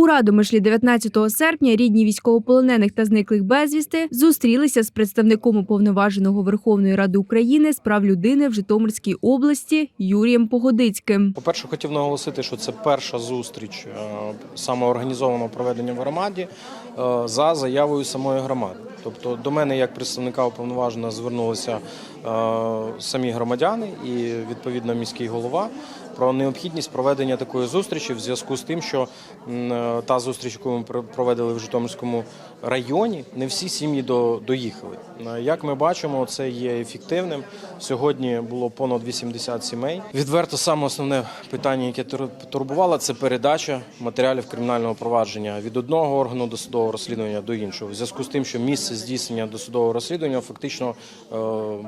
У Радомишлі 19 серпня рідні військовополонених та зниклих безвісти зустрілися з представником уповноваженого Верховної Ради України з прав людини в Житомирській області Юрієм Погодицьким. По-перше, хотів наголосити, що це перша зустріч самоорганізованого саме організованого проведення в громаді е, за заявою самої громади. Тобто до мене, як представника уповноваженого, звернулися е, самі громадяни і відповідно міський голова про необхідність проведення такої зустрічі в зв'язку з тим, що е, та зустріч, яку ми пр- проводили в Житомирському районі, не всі сім'ї до- доїхали. Е, Як ми бачимо, це є ефективним. Сьогодні було понад 80 сімей. Відверто саме основне питання, яке тур- турбувало, це передача матеріалів кримінального провадження від одного органу досудового розслідування до іншого. В зв'язку з тим, що місце здійснення досудового розслідування фактично е,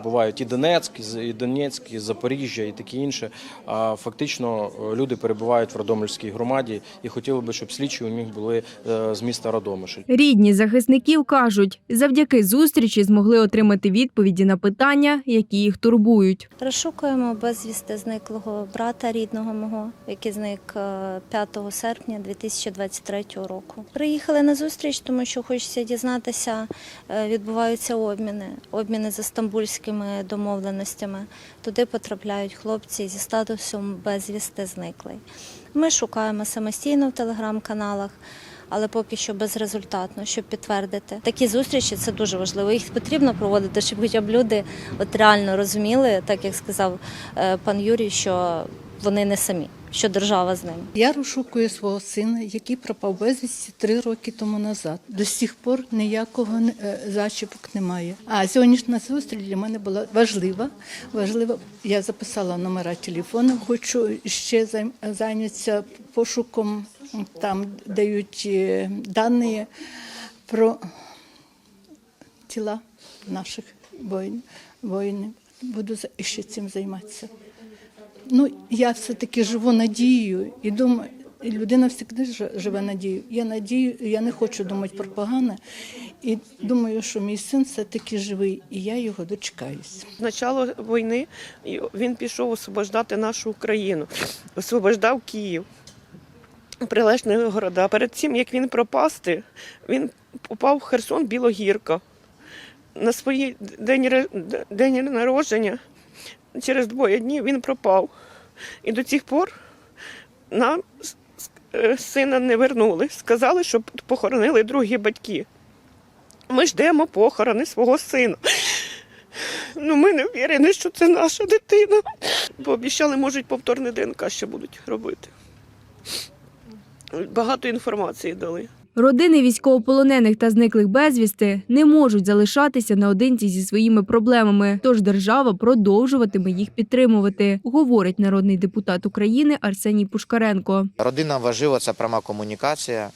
бувають і Донецьк, і З- Донецьк, і Запоріжжя, і таке інше. А фактично е, люди перебувають в Радомирській громаді і хотіли би, щоб слідчі у них були е, з міста Радомишль. Рідні захисників кажуть, завдяки зустрічі змогли отримати відповіді на питання, які їх турбують. Розшукуємо безвісти зниклого брата рідного мого, який зник е, 5 серпня 2023 року. Приїхали на зустріч, тому що хочеться дізнатися, відбуваються обміни, обміни за стамбульськими домовленостями. Туди потрапляють хлопці зі статусом безвісти зниклий. Ми шукаємо самостійно в телеграм-каналах. Але поки що безрезультатно, щоб підтвердити такі зустрічі, це дуже важливо. Їх потрібно проводити, щоб хоча б люди от реально розуміли, так як сказав е, пан Юрій, що вони не самі, що держава з ними. Я розшукую свого сина, який пропав безвісті три роки тому назад. До сих пор ніякого е, зачіпок немає. А сьогоднішня зустріч для мене була важлива. Важлива. Я записала номера телефону. Хочу ще зайнятися пошуком. Там дають е, дані про тіла наших воїн, воїнів. Буду ще цим займатися. Ну, я все-таки живу надією і думаю, людина завжди живе надією. Я надію, я не хочу думати про погане. І думаю, що мій син все-таки живий, і я його дочекаюсь. З війни він пішов освобождати нашу Україну, освобождав Київ, прилежні города. Перед цим, як він пропасти, він попав в Херсон Білогірка. На свій день, день народження через двоє днів він пропав. І до цих пор нам е, сина не вернули. Сказали, що похоронили другі батьки. Ми ждемо похорони свого сина. Ну, ми не впевнені, що це наша дитина. Пообіцяли, можуть повторне ДНК ще будуть робити. Багато інформації дали. Родини військовополонених та зниклих безвісти не можуть залишатися наодинці зі своїми проблемами, тож держава продовжуватиме їх підтримувати, говорить народний депутат України Арсеній Пушкаренко. Родинам важлива ця пряма комунікація.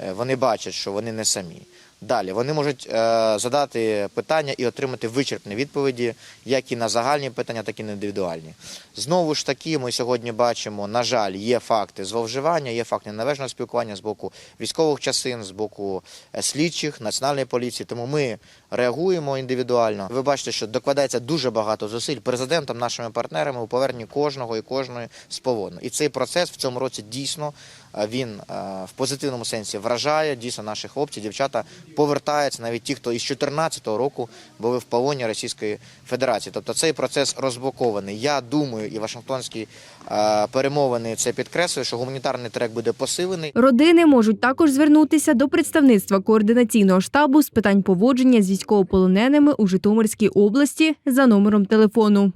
Е, Вони бачать, що вони не самі. Далі вони можуть е, задати питання і отримати вичерпні відповіді, як і на загальні питання, так і на індивідуальні. Знову ж таки, ми сьогодні бачимо, на жаль, є факти зловживання, є факти неналежного спілкування з боку військових частин, з боку е, слідчих, національної поліції. Тому ми реагуємо індивідуально. Ви бачите, що докладається дуже багато зусиль президентом, нашими партнерами у поверненні кожного і кожної з полону. І цей процес в цьому році дійсно е, він в позитивному сенсі вражає. Дійсно, наші хлопці, дівчата повертаються, навіть ті, хто із 2014 року були в полоні Російської Федерації. Тобто цей процес розблокований. Я думаю, і Вашингтонські е, перемовини це підкреслює, що гуманітарний трек буде посилений. Родини можуть також звернутися до представництва координаційного штабу з питань поводження з військовополоненими у Житомирській області за номером телефону.